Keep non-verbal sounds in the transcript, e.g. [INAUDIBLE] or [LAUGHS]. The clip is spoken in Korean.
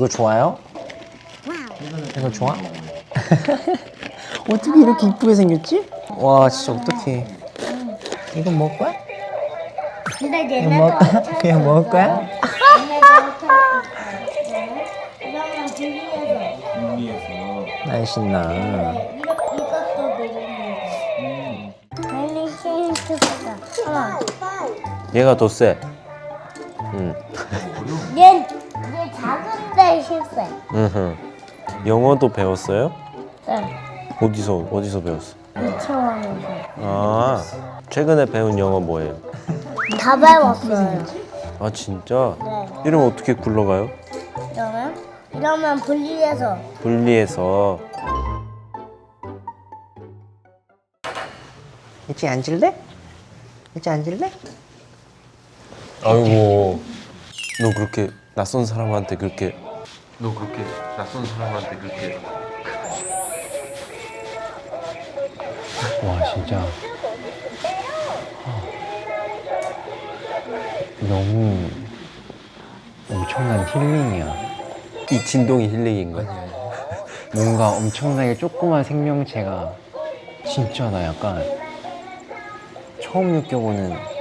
이거 좋아요? 이거 좋아? [LAUGHS] 어떻게 이렇게 이쁘게 생겼지? 와 진짜 어떡해 이거 먹을 거야? 근데 이거 먹을 거야? [LAUGHS] 그냥 먹을 거야? 분리해서 이거 이것도 힌트다 하나 얘가 더쎄 응. 얘, 얘 음흠. 영어도 배웠어요? 네 어디서 어디서 배웠어? 유치원에서 아 최근에 배운 영어 뭐예요? 다 배웠어요 아 진짜? 네 이름 어떻게 굴러가요? 이러면 이러면 분리해서 분리해서 일찍 앉을래? 일찍 앉을래? 아이고 너 그렇게 낯선 사람한테 그렇게 너 그렇게 낯선 사람한테 그렇게 와 진짜. 너무 엄청난 힐링이야. 이 진동이 힐링인 거야? 뭔가 엄청나게 조그만 생명체가 진짜 나 약간 처음 느껴보는